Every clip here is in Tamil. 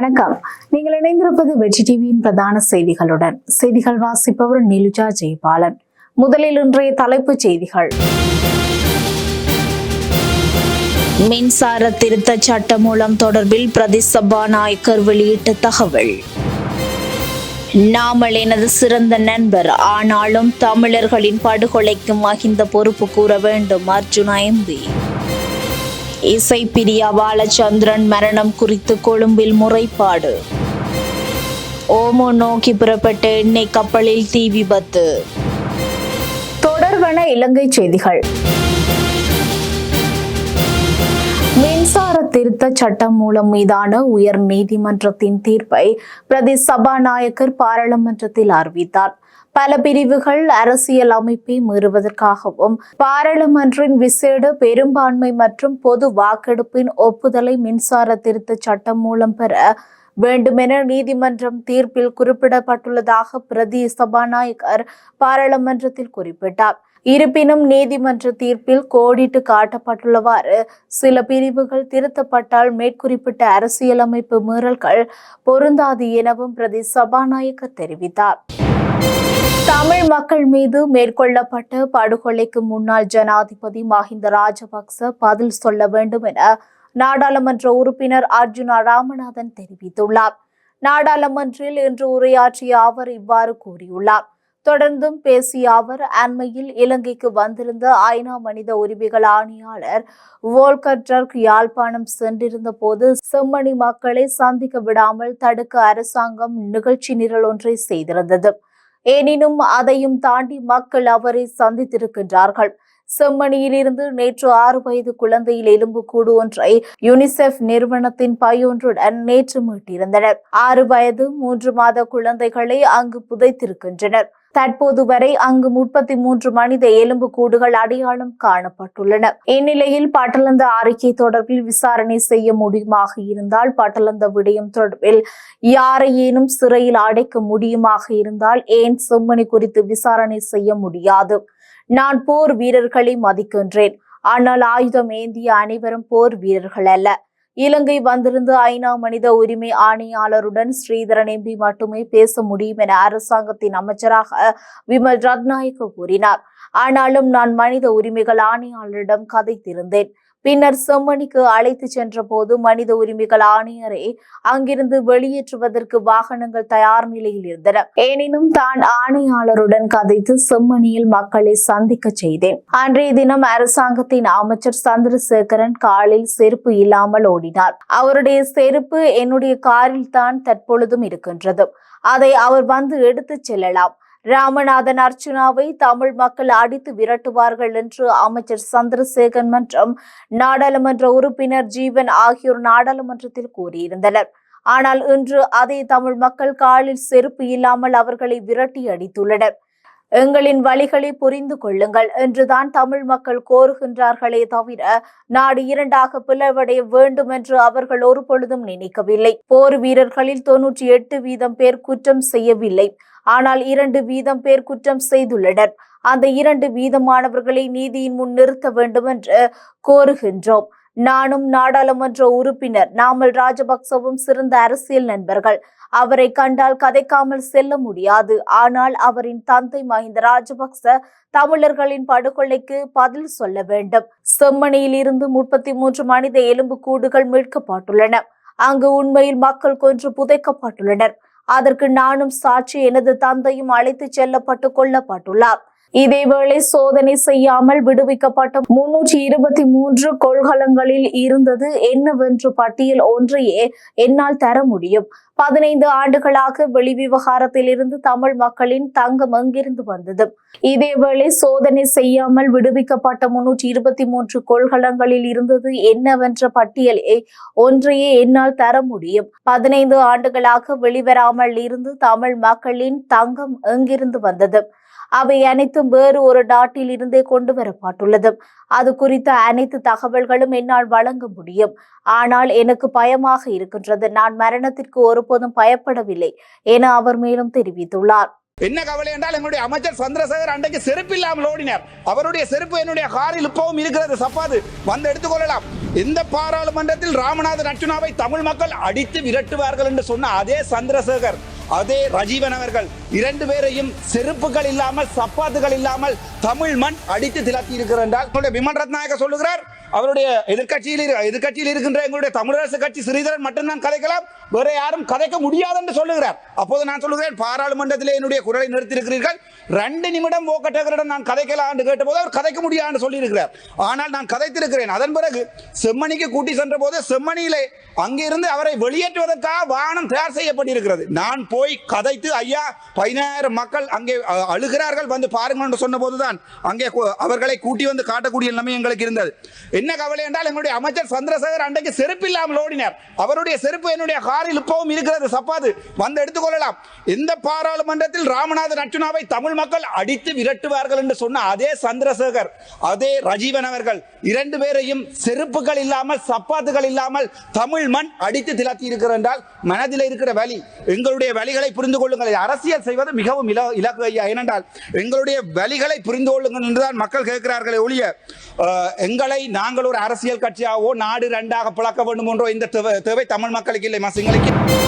வணக்கம். நீங்கள் இணைந்திருப்பது வெற்றி டிவியின் பிரதான செய்திகளுடன். செய்திகள் வாசிப்பவர் நிலுஜா ஜெயபாலன். முதலில் இன்றைய தலைப்புச் செய்திகள். மின்சார திருத்த சட்ட மூலம் தொடர்பில் பிரதி சபாநாயகர் வெளியிட்ட தகவல். நாமல் எனது சிறந்த நண்பர் ஆனாலும் தமிழர்களின் படுகொலைக்கு மகிந்த பொறுப்பு கூற வேண்டும் அர்ஜுனா எம்பி இசை பிரியா பாலச்சந்திரன் மரணம் குறித்து கொழும்பில் முறைப்பாடு. ஓமோ நோக்கி புறப்பட்ட எண்ணெய் கப்பலில் தீ விபத்து. தொடர்வன இலங்கை செய்திகள். மின்சார திருத்த சட்டம் மூலம் மீதான உயர் நீதிமன்றத்தின் தீர்ப்பை பிரதி சபாநாயகர் பாராளுமன்றத்தில் அறிவித்தார். பல பிரிவுகள் அரசியல் அமைப்பை மீறுவதற்காகவும் பாராளுமன்றின் விசேட பெரும்பான்மை மற்றும் பொது வாக்கெடுப்பின் ஒப்புதலை மின்சார திருத்த சட்டம் மூலம் பெற வேண்டுமென நீதிமன்றம் தீர்ப்பில் குறிப்பிடப்பட்டுள்ளதாக பிரதி சபாநாயகர் பாராளுமன்றத்தில் குறிப்பிட்டார். இருப்பினும் நீதிமன்ற தீர்ப்பில் கோடிட்டு காட்டப்பட்டுள்ளவாறு சில பிரிவுகள் திருத்தப்பட்டால் மேற்குறிப்பிட்ட அரசியலமைப்பு மீறல்கள் பொருந்தாது எனவும் பிரதி சபாநாயகர் தெரிவித்தார். தமிழ் மக்கள் மீது மேற்கொள்ளப்பட்ட படுகொலைக்கு முன்னாள் ஜனாதிபதி மஹிந்த ராஜபக்ச பதில் சொல்ல வேண்டும் என நாடாளுமன்ற உறுப்பினர் அர்ஜுனா ராமநாதன் தெரிவித்துள்ளார். நாடாளுமன்றில் இன்று உரையாற்றிய அவர் இவ்வாறு கூறியுள்ளார். தொடர்ந்தும் பேசிய அவர் அண்மையில் இலங்கைக்கு வந்திருந்த ஐநா மனித உரிமைகள் ஆணையாளர் வோல்கர் யாழ்ப்பாணம் சென்றிருந்த போது செம்மணி மக்களை சந்திக்க விடாமல் தடுக்க அரசாங்கம் நிகழ்ச்சி நிரல் ஒன்றை செய்திருந்தது. எனினும் அதையும் தாண்டி மக்கள் அவரை சந்தித்திருக்கின்றார்கள். செம்மணியிலிருந்து நேற்று ஆறு வயது குழந்தையில் எலும்புக்கூடு ஒன்றை யுனிசெஃப் நிறுவனத்தின் பையொன்றுடன் நேற்று மீட்டிருந்தனர். ஆறு வயது மூன்று மாத குழந்தைகளை அங்கு புதைத்திருக்கின்றனர். தற்போது வரை அங்கு முப்பத்தி மூன்று மனித எலும்பு கூடுகள் அடையாளம் காணப்பட்டுள்ளன. இந்நிலையில் பட்டலந்த அறிக்கை தொடர்பில் விசாரணை செய்ய முடியுமாக இருந்தால் பட்டலந்த விடயம் தொடர்பில் யாரையேனும் சிறையில் அடைக்க முடியுமாக இருந்தால் ஏன் செம்மணி குறித்து விசாரணை செய்ய முடியாது? நான் போர் வீரர்களை மதிக்கின்றேன். ஆனால் ஆயுதம் ஏந்திய அனைவரும் போர் வீரர்கள் அல்ல. இலங்கை வந்திருந்து ஐநா மனித உரிமை ஆணையாளருடன் ஸ்ரீதரன் எம்பி மட்டுமே பேச முடியும் என அரசாங்கத்தின் அமைச்சராக விமல் ரத்நாயக்க கூறினார். ஆனாலும் நான் மனித உரிமைகள் ஆணையாளரிடம் கதைத்திருந்தேன். பின்னர் செம்மணிக்கு அழைத்து சென்ற போது மனித உரிமைகள் ஆணையரை அங்கிருந்து வெளியேற்றுவதற்கு வாகனங்கள் தயார் நிலையில் இருந்தன. எனினும் தான் ஆணையாளருடன் கதைத்து செம்மணியில் மக்களை சந்திக்க செய்தேன். அன்றைய தினம் அரசாங்கத்தின் அமைச்சர் சந்திரசேகரன் காலில் செருப்பு இல்லாமல் ஓடினார். அவருடைய செருப்பு என்னுடைய காரில் தான் தற்பொழுதும் இருக்கின்றது. அதை அவர் வந்து எடுத்துச் செல்லலாம். ராமநாதன் அர்ச்சுனாவை தமிழ் மக்கள் அடித்து விரட்டுவார்கள் என்று அமைச்சர் சந்திரசேகர் மற்றும் நாடாளுமன்ற உறுப்பினர் ஜீவன் ஆகியோர் நாடாளுமன்றத்தில் கூறியிருந்தனர். ஆனால் இன்று அதே தமிழ் மக்கள் காலில் செருப்பு இல்லாமல் அவர்களை விரட்டி அடித்துள்ளனர். எங்களின் வழிகளை புரிந்து கொள்ளுங்கள் என்றுதான் தமிழ் மக்கள் கோருகின்றார்களே தவிர நாடு இரண்டாக பிளவடைய வேண்டும் என்று அவர்கள் ஒரு பொழுதும் நினைக்கவில்லை. போர் வீரர்களில் தொன்னூற்றி எட்டு வீதம் பேர் குற்றம் செய்யவில்லை. ஆனால் இரண்டு வீதம் பேர் குற்றம் செய்துள்ளனர். அந்த இரண்டு வீதமானவர்களை நீதியின் முன் நிறுத்த வேண்டும் என்று கோருகின்றோம். நானும் நாடாளுமன்ற உறுப்பினர் நாமல் ராஜபக்சவும் சிறந்த அரசியல் நண்பர்கள். அவரை கண்டால் கதைக்காமல் செல்ல முடியாது. ஆனால் அவரின் தந்தை மஹிந்த ராஜபக்ச தமிழர்களின் படுகொலைக்கு பதில் சொல்ல வேண்டும். செம்மணியில் இருந்து முப்பத்தி மூன்று மனித எலும்பு கூடுகள் மீட்கப்பட்டுள்ளன. அங்கு உண்மையில் மக்கள் கொன்று புதைக்கப்பட்டுள்ளனர். அதற்கு நானும் சாட்சி எனது தந்தையும் அழைத்து செல்லப்பட்டு கொல்லப்பட்டுள்ளார் இதேவேளை சோதனை செய்யாமல் விடுவிக்கப்பட்ட முன்னூற்றி இருபத்தி மூன்று கொள்கலங்களில் இருந்தது என்னவென்று பட்டியல் ஒன்றையே என்னால் தர முடியும். பதினைந்து ஆண்டுகளாக வெளிவிவகாரத்தில் இருந்து தமிழ் மக்களின் தங்கம் எங்கிருந்து வந்தது? இதேவேளை சோதனை செய்யாமல் விடுவிக்கப்பட்ட முன்னூற்றி இருபத்தி மூன்று கொள்கலங்களில் இருந்தது என்னவென்ற பட்டியலே ஒன்றையே என்னால் தர முடியும். பதினைந்து ஆண்டுகளாக வெளிவராமல் இருந்து தமிழ் மக்களின் தங்கம் எங்கிருந்து வந்தது? அவை அனைத்தும் வேறு ஒரு நாட்டில் இருந்தே கொண்டு வரப்பட்டுள்ளது அது குறித்த அனைத்து தகவல்களும் என்னால் வழங்க முடியும். ஆனால் எனக்கு பயமாக இருக்கின்றது. நான் மரணத்திற்கு ஒருபோதும் பயப்படவில்லை என அவர் மேலும் தெரிவித்துள்ளார். என்ன கவலை என்றால் எங்களுடைய அமைச்சர் சந்திரசேகர் அன்றைக்கு செருப்பு இல்லாமல் ஓடினார். அவருடைய செருப்பு என்னுடைய காரில் இப்பவும் இருக்கிறது. சப்பாது வந்து எடுத்துக்கொள்ளலாம். இந்த பாராளுமன்றத்தில் ராமநாத அர்ச்சுனாவை தமிழ் மக்கள் அடித்து விரட்டுவார்கள் என்று சொன்ன அதே சந்திரசேகர் அதே ரஜீவன் அவர்கள் இரண்டு பேரையும் செருப்புகள் இல்லாமல் சப்பாத்துகள் இல்லாமல் தமிழ் மண் அடித்து திலத்தி இருக்கிறார். என்றால் எங்களுடைய விமல் ரத்நாயக சொல்லுகிறார் அவருடைய எதிர்க்கட்சியில் எதிர்கட்சியில் இருக்கின்ற எங்களுடைய தமிழரசு கட்சி சிறிதரன் மட்டும்தான் கதைக்கலாம் வேற யாரும் கதைக்க முடியாது என்று சொல்லுகிறார். அப்போது நான் சொல்லுகிறேன் பாராளுமன்றத்திலே என்னுடைய குரலை நிறுத்தியிருக்கிறீர்கள். ரெண்டு நிமிடம் ஓக்கட்டகரிடம் நான் கதைக்கலாம் என்று கேட்டபோது அவர் கதைக்க முடியாது சொல்லியிருக்கிறார். ஆனால் நான் கதைத்திருக்கிறேன். அதன் பிறகு செம்மணிக்கு கூட்டி சென்ற போது செம்மணியிலே அங்கிருந்து அவரை வெளியேற்றுவதற்காக வாகனம் தயார் செய்யப்பட்டிருக்கிறது. நான் போய் கதைத்து ஐயா பதினாயிரம் மக்கள் அங்கே அழுகிறார்கள் வந்து பாருங்கள் என்று சொன்ன போதுதான் அங்கே அவர்களை கூட்டி வந்து காட்டக்கூடிய நிலைமை எங்களுக்கு இருந்தது. என்ன கவலை என்றால் எங்களுடைய அமைச்சர் சந்திரசேகர் அன்றைக்கு செருப்பு இல்லாமல் ஓடினார். அவருடைய செருப்பு என்னுடைய காரில் இப்பவும் இருக்கிறது சப்பாது. வந்து எடுத்துக்கொள்ளலாம். இந்த பாராளுமன்றத்தில் ராமநாதன் அர்ச்சுனாவை தமிழ் மக்கள் அடித்து விரட்டுவார்கள் என்று சொன்ன அதே சந்திரசேகர் அதே ரஜீவன் அவர்கள் இரண்டு பேரையும் செருப்புகள் இல்லாமல் சப்பாத்துகள் இல்லாமல் தமிழ் மண் அடித்து திலத்தி இருக்கிறார் என்றால் மனதில் இருக்கிற வலி எங்களுடைய வழிகளை புரிந்து கொள்ளுங்கள். அரசியல் செய்வது மிகவும் இல இலக்கு ஐயா. ஏனென்றால் எங்களுடைய வழிகளை புரிந்து கொள்ளுங்கள் என்றுதான் மக்கள் கேட்கிறார்களே ஒழிய அஹ், எங்களை நாங்கள் ஒரு அரசியல் கட்சியாகவோ நாடு ரெண்டாக பிளக்க வேண்டும் என்றோ இந்த தேவை தேவை தமிழ் மக்களுக்கு இல்லை மசிங்களுக்கு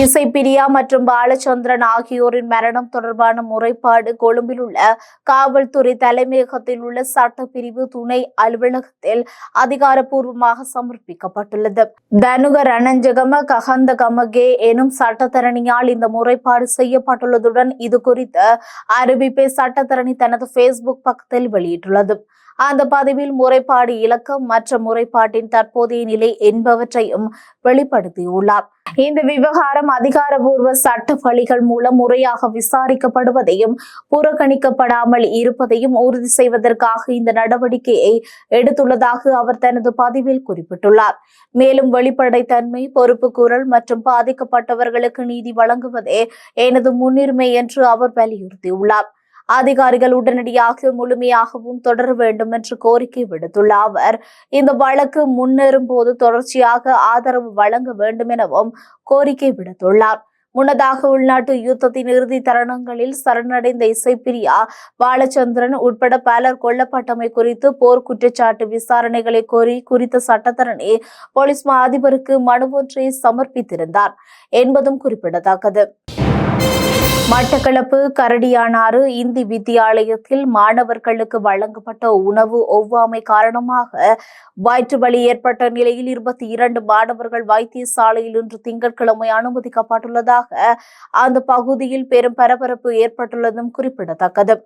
இசைப்பிரியா மற்றும் பாலச்சந்திரன் ஆகியோரின் மரணம் தொடர்பான முறைப்பாடு கொழும்பில் உள்ள காவல்துறை தலைமையகத்தில் உள்ள சட்டப்பிரிவு துணை அலுவலகத்தில் அதிகாரப்பூர்வமாக சமர்ப்பிக்கப்பட்டுள்ளது. தனுக ரணஞ்சகம ககந்த கமகே எனும் சட்டத்தரணியால் இந்த முறைப்பாடு செய்யப்பட்டுள்ளதுடன் இது குறித்த அறிவிப்பை சட்டத்தரணி தனது ஃபேஸ்புக் பக்கத்தில் வெளியிட்டுள்ளது. அந்த பதிவில் முறைப்பாடு இலக்கம் மற்ற முறைப்பாட்டின் தற்போதைய நிலை என்பவற்றையும் வெளிப்படுத்தியுள்ளார். இந்த விவகாரம் அதிகாரபூர்வ சட்ட வழிகள் மூலம் முறையாக விசாரிக்கப்படுவதையும் புறக்கணிக்கப்படாமல் இருப்பதையும் உறுதி செய்வதற்காக இந்த நடவடிக்கையை எடுத்துள்ளதாக அவர் தனது பதிவில் குறிப்பிட்டுள்ளார். மேலும் வெளிப்படைத்தன்மை குரல் மற்றும் பாதிக்கப்பட்டவர்களுக்கு நீதி வழங்குவதே எனது முன்னுரிமை என்று அவர் வலியுறுத்தியுள்ளார். அதிகாரிகள் உடனடியாக முழுமையாகவும் தொடர வேண்டும் என்று கோரிக்கை விடுத்துள்ள அவர் இந்த வழக்கு முன்னேறும் போது தொடர்ச்சியாக ஆதரவு வழங்க வேண்டும் எனவும் கோரிக்கை விடுத்துள்ளார். முன்னதாக உள்நாட்டு யுத்தத்தின் இறுதி தருணங்களில் சரணடைந்த இசைப்பிரியா பாலச்சந்திரன் உட்பட பலர் கொல்லப்பட்டமை குறித்து போர் குற்றச்சாட்டு விசாரணைகளை கோரி குறித்த சட்டத்தரணி போலீஸ் மா அதிபருக்கு மனு ஒன்றை சமர்ப்பித்திருந்தார் என்பதும் குறிப்பிடத்தக்கது. மட்டக்களப்பு கரடியானாறு இந்தி வித்தியாலயத்தில் மாணவர்களுக்கு வழங்கப்பட்ட உணவு ஒவ்வாமை காரணமாக வயிற்று வலி ஏற்பட்ட நிலையில் இருபத்தி இரண்டு மாணவர்கள் வைத்தியசாலையில் இன்று திங்கட்கிழமை அனுமதிக்கப்பட்டுள்ளதாக அந்த பகுதியில் பெரும் பரபரப்பு ஏற்பட்டுள்ளதும் குறிப்பிடத்தக்கது.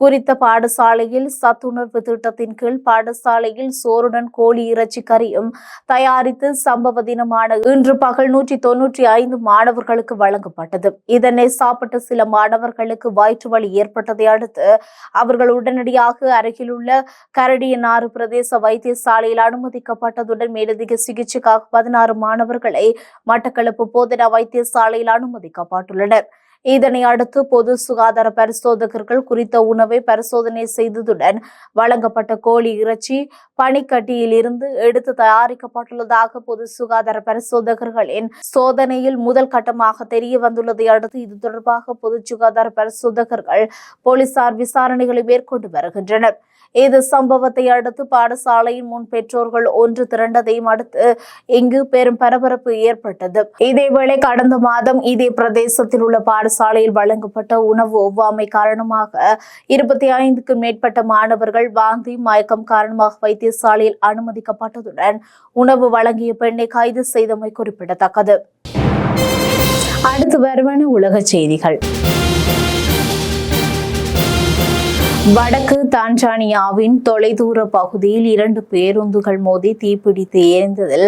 குறித்த பாடசாலையில் சத்துணர்வு திட்டத்தின் கீழ் பாடசாலையில் சோறுடன் கோழி இறைச்சி கறியும் தயாரித்து சம்பவ தினமான இன்று பகல் நூற்றி தொன்னூற்றி ஐந்து மாணவர்களுக்கு வழங்கப்பட்டது. இதனை சாப்பிட்டு சில மாணவர்களுக்கு வயிற்று வலி ஏற்பட்டதை அடுத்து அவர்கள் உடனடியாக அருகிலுள்ள கரடியனாறு பிரதேச வைத்தியசாலையில் அனுமதிக்கப்பட்டதுடன் மேலதிக சிகிச்சைக்காக பதினாறு மாணவர்களை மட்டக்களப்பு போதனா வைத்தியசாலையில் அனுமதிக்கப்பட்டுள்ளனர். இதனை அடுத்து பொது சுகாதார பரிசோதகர்கள் குறித்த உணவை பரிசோதனை செய்ததுடன் வழங்கப்பட்ட கோழி இறைச்சி பனிக்கட்டியில் இருந்து எடுத்து தயாரிக்கப்பட்டுள்ளதாக பொது சுகாதார பரிசோதகர்களின் சோதனையில் முதல் கட்டமாக தெரிய வந்துள்ளதை அடுத்து இது தொடர்பாக பொது சுகாதார பரிசோதகர்கள் போலீசார் விசாரணைகளை மேற்கொண்டு வருகின்றனர். இது சம்பவத்தை அடுத்து பாடசாலையின் முன் பெற்றோர்கள் ஒன்று திரண்டதையும் அடுத்து இங்கு பெரும் பரபரப்பு ஏற்பட்டது. இதேவேளை கடந்த மாதம் இதே பிரதேசத்தில் உள்ள பாடசாலையில் வழங்கப்பட்ட உணவு ஒவ்வாமை காரணமாக இருபத்தி ஐந்துக்கும் மேற்பட்ட மாணவர்கள் வாந்தி மயக்கம் காரணமாக வைத்தியசாலையில் அனுமதிக்கப்பட்டதுடன் உணவு வழங்கிய பெண்ணை கைது செய்தமை குறிப்பிடத்தக்கது. அடுத்து வருவன உலக செய்திகள். வடக்கு தான்சானியாவின் தொலைதூர பகுதியில் இரண்டு பேருந்துகள் மோதி தீப்பிடித்து எரிந்ததில்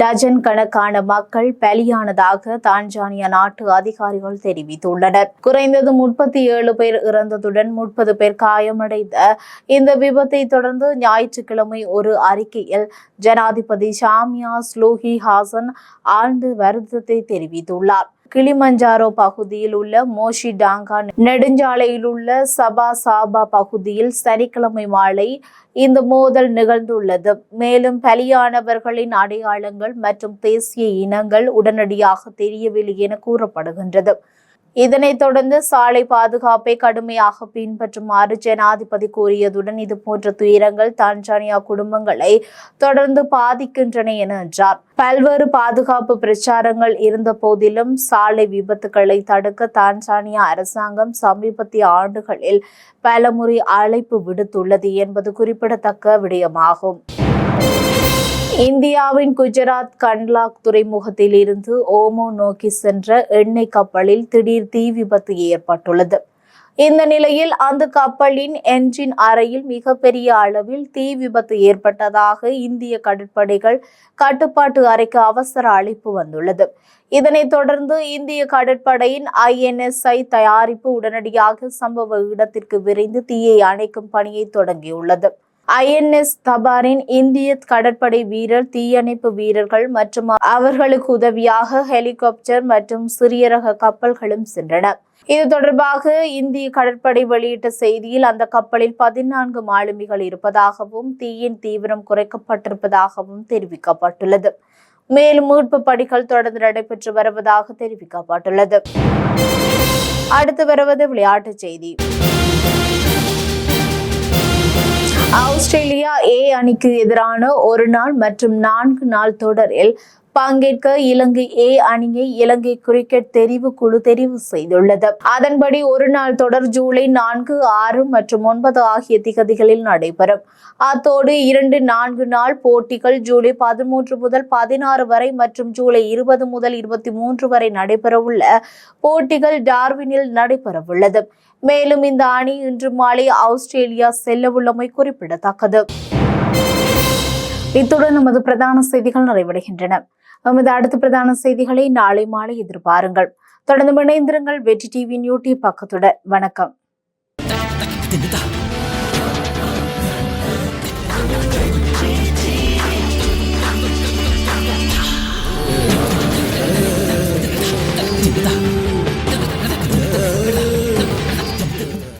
டஜன் கணக்கான மக்கள் பலியானதாக தான்சானியா நாட்டு அதிகாரிகள் தெரிவித்துள்ளனர். குறைந்தது முப்பத்தி ஏழு பேர் இறந்ததுடன் முப்பது பேர் காயமடைந்த இந்த விபத்தை தொடர்ந்து ஞாயிற்றுக்கிழமை ஒரு அறிக்கையில் ஜனாதிபதி ஷாமியா ஸ்லூஹி ஹாசன் ஆழ்ந்து வருத்தத்தை தெரிவித்துள்ளார். கிளிமஞ்சாரோ பகுதியில் உள்ள மோஷி டாங்கா நெடுஞ்சாலையில் உள்ள சபா சாபா பகுதியில் சனிக்கிழமை மாலை இந்த மோதல் நிகழ்ந்துள்ளது. மேலும் பலியானவர்களின் அடையாளங்கள் மற்றும் தேசிய இனங்கள் உடனடியாக தெரியவில்லை என கூறப்படுகின்றது. இதனைத் தொடர்ந்து சாலை பாதுகாப்பை கடுமையாக பின்பற்றுமாறு ஜனாதிபதி கூறியதுடன் இதுபோன்ற துயரங்கள் தான்சானியா குடும்பங்களை தொடர்ந்து பாதிக்கின்றன என என்றார். பல்வேறு பாதுகாப்பு பிரச்சாரங்கள் இருந்த போதிலும் சாலை விபத்துகளை தடுக்க தான்சானியா அரசாங்கம் சமீபத்திய ஆண்டுகளில் பலமுறை அழைப்பு விடுத்துள்ளது என்பது குறிப்பிடத்தக்க விடயமாகும். இந்தியாவின் குஜராத் கண்லாக் துறைமுகத்தில் இருந்து ஓமோ நோக்கி சென்ற எண்ணெய் கப்பலில் திடீர் தீ விபத்து ஏற்பட்டுள்ளது. இந்த நிலையில் அந்த கப்பலின் என்ஜின் அறையில் மிகப்பெரிய அளவில் தீ விபத்து ஏற்பட்டதாக இந்திய கடற்படைகள் கட்டுப்பாட்டு அறைக்கு அவசர அழைப்பு வந்துள்ளது. இதனைத் தொடர்ந்து இந்திய கடற்படையின் ஐஎன்எஸ்ஐ தயாரிப்பு உடனடியாக சம்பவ இடத்திற்கு விரைந்து தீயை அணைக்கும் பணியை தொடங்கியுள்ளது. ஐஎன்எஸ் தபாரின் இந்திய கடற்படை வீரர் தீயணைப்பு வீரர்கள் மற்றும் அவர்களுக்கு உதவியாக ஹெலிகாப்டர் மற்றும் சிறிய ரக கப்பல்களும் சென்றன. இது தொடர்பாக இந்திய கடற்படை வெளியிட்ட செய்தியில் அந்த கப்பலில் பதினான்கு மாலுமிகள் இருப்பதாகவும் தீயின் தீவிரம் குறைக்கப்பட்டிருப்பதாகவும் தெரிவிக்கப்பட்டுள்ளது. மேலும் மீட்பு பணிகள் தொடர்ந்து நடைபெற்று வருவதாக தெரிவிக்கப்பட்டுள்ளது. அடுத்து வருவது விளையாட்டுச் செய்தி. ஆஸ்திரேலியா ஏ அணிக்கு எதிரான ஒரு நாள் மற்றும் நான்கு நாள் தொடரில் பங்கேற்க இலங்கை ஏ அணியை இலங்கை கிரிக்கெட் தெரிவு குழு தெரிவு செய்துள்ளது. அதன்படி ஒரு நாள் தொடர் ஜூலை நான்கு ஆறு மற்றும் ஒன்பது ஆகிய திகதிகளில் நடைபெறும். அத்தோடு இரண்டு நான்கு நாள் போட்டிகள் ஜூலை பதிமூன்று முதல் பதினாறு வரை மற்றும் ஜூலை இருபது முதல் இருபத்தி மூன்று வரை நடைபெறவுள்ள போட்டிகள் டார்வினில் நடைபெறவுள்ளது. மேலும் இந்த அணி இன்று மாலை ஆஸ்திரேலியா செல்லவுள்ளமை குறிப்பிடத்தக்கது. இத்துடன் நமது பிரதான செய்திகள் நிறைவடைகின்றன. நமது அடுத்த பிரதான செய்திகளை நாளை மாலை எதிர்பாருங்கள். தொடர்ந்து இணைந்திருங்கள் வெற்றி டிவியின் யூடியூப் பக்கத்துடன். வணக்கம். Yeah.